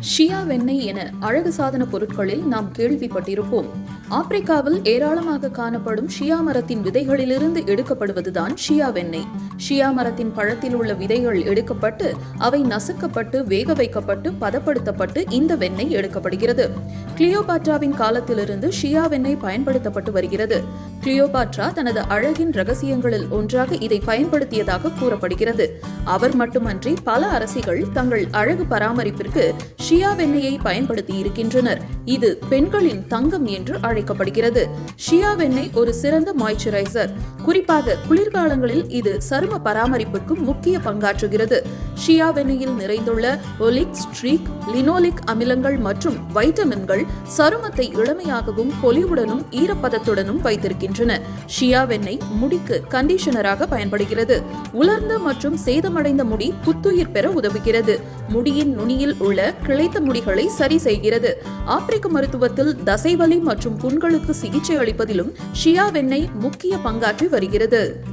ஷியா வெண்ணெய் என அழகு சாதன பொருட்களில் நாம் கேள்விப்பட்டிருப்போம். ஆப்பிரிக்காவில் ஏராளமாக காணப்படும் ஷியா மரத்தின் விதைகளிலிருந்து எடுக்கப்படுவதுதான் ஷியா வெண்ணெய். ஷியா மரத்தின் பழத்தில் உள்ள விதைகள் எடுக்கப்பட்டு அவை நசுக்கப்பட்டு வேக வைக்கப்பட்டு பதப்படுத்தப்பட்டு இந்த வெண்ணெய் எடுக்கப்படுகிறது. கிளியோபாட்ராவின் காலத்திலிருந்து ஷியா வெண்ணெய் பயன்படுத்தப்பட்டு வருகிறது. கிளியோபாட்ரா தனது அழகின் ரகசியங்களில் ஒன்றாக இதை பயன்படுத்தியதாக கூறப்படுகிறது. அவர் மட்டுமன்றி பல அரசிகள் தங்கள் அழகு பராமரிப்பிற்கு ஷியா வெண்ணெயை பயன்படுத்தி இருக்கின்றனர் இது பெண்களின் தங்கம் என்று அழை அழைக்கப்படுகிறது. ஷியா வெண்ணெய் ஒரு சிறந்த மாய்ச்சரைசர் குறிப்பாக குளிர்காலங்களில் இது சரும பராமரிப்புக்கும் முக்கிய பங்காற்றுகிறது. ஷியா வெண்ணெயில் நிறைந்துள்ள ஒலிக் ஸ்ட்ரீக் லினோலிக் அமிலங்கள் மற்றும் வைட்டமின்கள் சருமத்தை இளமையாகவும் பொலிவுடனும் ஈரப்பதத்துடனும் வைத்திருக்கின்றன. ஷியா வெண்ணெய் முடிக்கு கண்டிஷனராக பயன்படுகிறது. உலர்ந்த மற்றும் சேதமடைந்த முடி புத்துயிர் பெற உதவுகிறது. முடியின் நுனியில் உள்ள கிளைத்த முடிகளை சரி செய்கிறது. ஆப்பிரிக்க மருத்துவத்தில் தசைவலி மற்றும் புண்களுக்கு சிகிச்சை அளிப்பதிலும் ஷியா வெண்ணெய் முக்கிய பங்காற்றி வருகிறது.